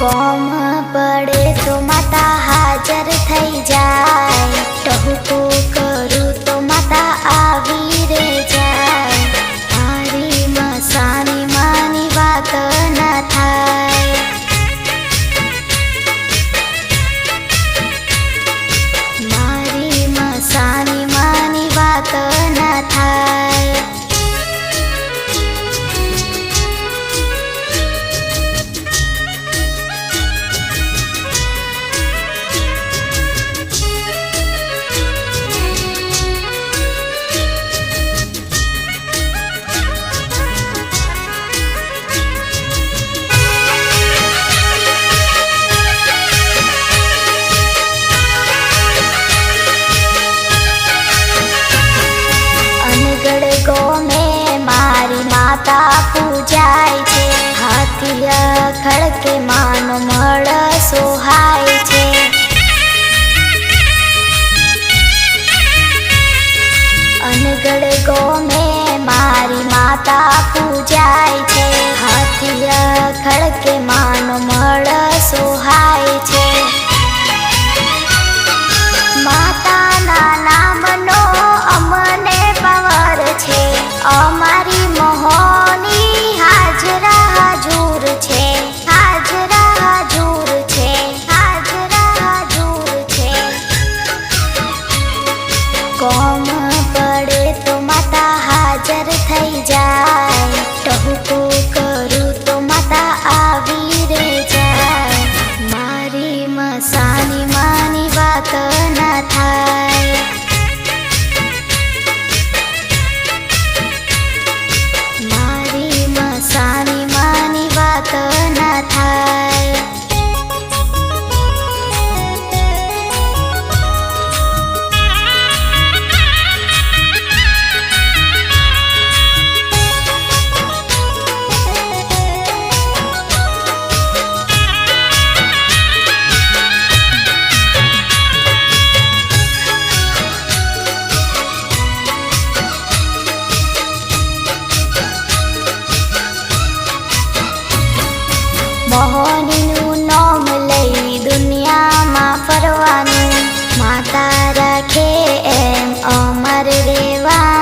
કોમ પડે તો માતા હાજર થઈ જાય. ટહુકો કે માનો મળ સોહાય છે. અનગળ ગોમે મારી માતા પૂજાય છે. હાથી અખળ કે માનો મળ સોહાય છે. માતાના નામનો અમને પાવર છે. અમ મોહનીનું નામ લઈ દુનિયામાં ફરવાનું. માતા રાખે એમ અમર રહેવાનું